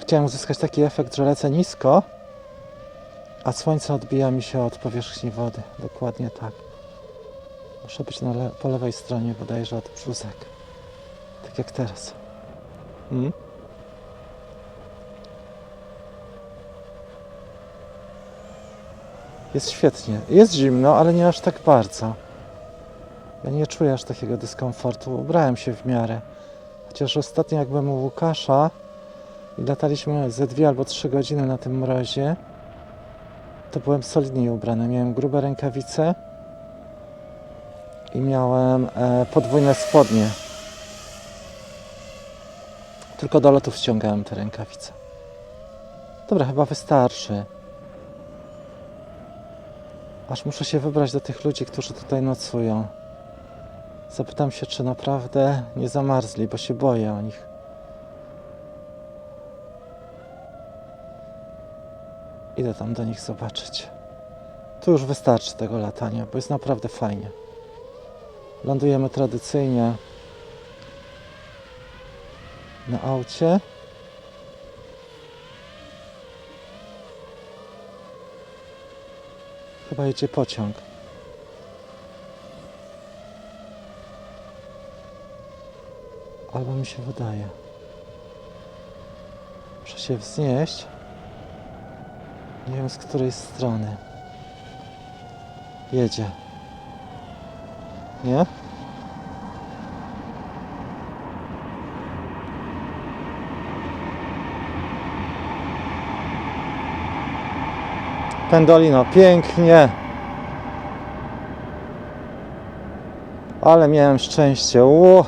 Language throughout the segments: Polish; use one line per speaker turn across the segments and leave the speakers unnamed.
Chciałem uzyskać taki efekt, że lecę nisko, a słońce odbija mi się od powierzchni wody. Dokładnie tak. Muszę być le- po lewej stronie bodajże od brzusek. Tak jak teraz. Mm? Jest świetnie. Jest zimno, ale nie aż tak bardzo. Ja nie czuję aż takiego dyskomfortu. Ubrałem się w miarę. Chociaż ostatnio jak byłem u Łukasza i lataliśmy ze dwie albo trzy godziny na tym mrozie, to byłem solidniej ubrany. Miałem grube rękawice i miałem e, podwójne spodnie. Tylko do lotów ściągałem te rękawice. Dobra, chyba wystarczy. Aż muszę się wybrać do tych ludzi, którzy tutaj nocują. Zapytam się, czy naprawdę nie zamarzli, bo się boję o nich. Idę tam do nich zobaczyć. Tu już wystarczy tego latania, bo jest naprawdę fajnie. Lądujemy tradycyjnie na aucie. Chyba jedzie pociąg. Albo mi się wydaje. Muszę się wznieść. Nie wiem z której strony. Jedzie. Nie? Pendolino, pięknie. Ale miałem szczęście. Ło!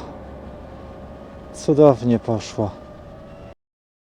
Cudownie poszło.